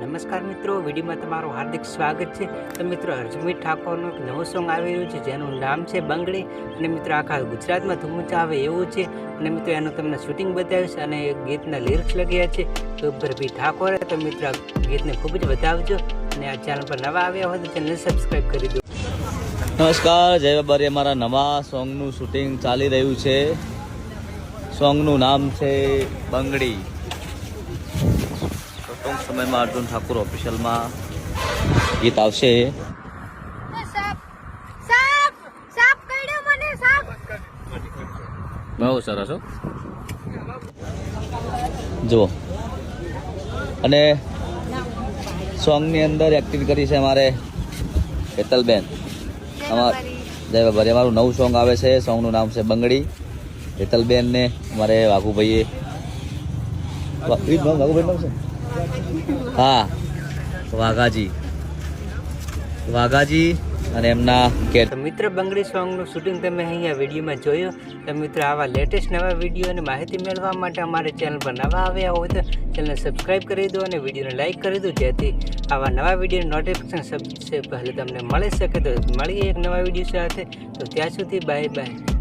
નમસ્કાર મિત્રો, વિડીયોમાં તમારું હાર્દિક સ્વાગત છે. તો મિત્રો હરજમીત ઠાકોરનું એક નવું સોંગ આવી રહ્યું છે, જેનું નામ છે બંગડી. અને મિત્રો, આખા ગુજરાતમાં ધૂમ આવે એવું છે. અને મિત્રો, એનું તમને શૂટિંગ બતાવીશ અને ગીતના લિરિક્સ લગ્યા છે. ગબ્બરભી ઠાકોરે, તો મિત્રો ગીતને ખૂબ જ વધાવજો. અને આ ચેનલ પર નવા આવ્યા હોય તો ચેનલ સબસ્ક્રાઈબ કરી દો. નમસ્કાર, જય બાબારી. અમારા નવા સોંગનું શૂટિંગ ચાલી રહ્યું છે. સોંગનું નામ છે બંગડી. ટૂંક સમયમાં અર્જુન ઠાકુર ઓફિશિયલમાં ગીત આવશે. બહુ સરસ જુઓ. અને સોંગની અંદર એક્ટિંગ કરી છે અમારે હેતલબેન. અમાર જય બાબારી. અમારું નવું સોંગ આવે છે સોંગનું નામ છે બંગડી. હેતલબેન ને અમારે વાઘુભાઈએ વાઘુભાઈ નામ છે હા, વાઘાજી. વાઘાજી અને એમના કે મિત્ર બંગડી સોંગનું શૂટિંગ તમે અહીંયા વિડીયોમાં જોયું. તો મિત્રો આવા લેટેસ્ટ નવા વીડિયો અને માહિતી મેળવવા માટે અમારી ચેનલ પર નવા આવ્યા હોય તો ચેનલને સબસ્ક્રાઈબ કરી દો અને વિડીયોને લાઇક કરી દો. જેથી આવા નવા વિડીયોની નોટિફિકેશન સબસે પહેલાં તમને મળી શકે તો મળીએ એક નવા વીડિયો સાથે. તો ત્યાં સુધી બાય બાય